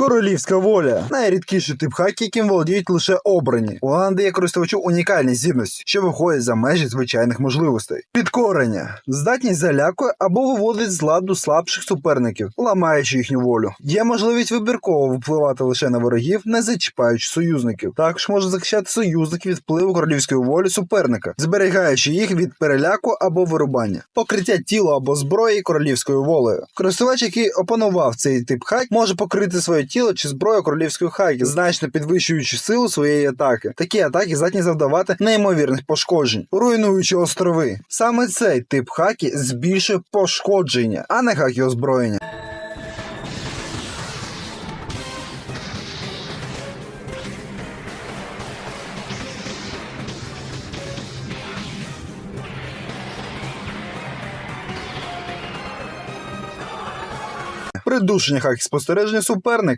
Королівська воля найрідкіший тип хаки, яким володіють лише обрані. У Ланди є користувачу унікальні здібності, що виходять за межі звичайних можливостей. Підкорення здатність залякує або виводить з ладу слабших суперників, ламаючи їхню волю. Є можливість вибірково впливати лише на ворогів, не зачіпаючи союзників. Також може захищати союзників від впливу королівської волі суперника, зберігаючи їх від переляку або вирубання. Покриття тіла або зброї королівською волею. Користувач, який опанував цей тип хак, може покрити своє тіло чи зброю королівської хаки, значно підвищуючи силу своєї атаки. Такі атаки здатні завдавати неймовірних пошкоджень, руйнуючи острови. Саме цей тип хаки збільшує пошкодження, а не хаки озброєння. Придушення хаки спостереження суперник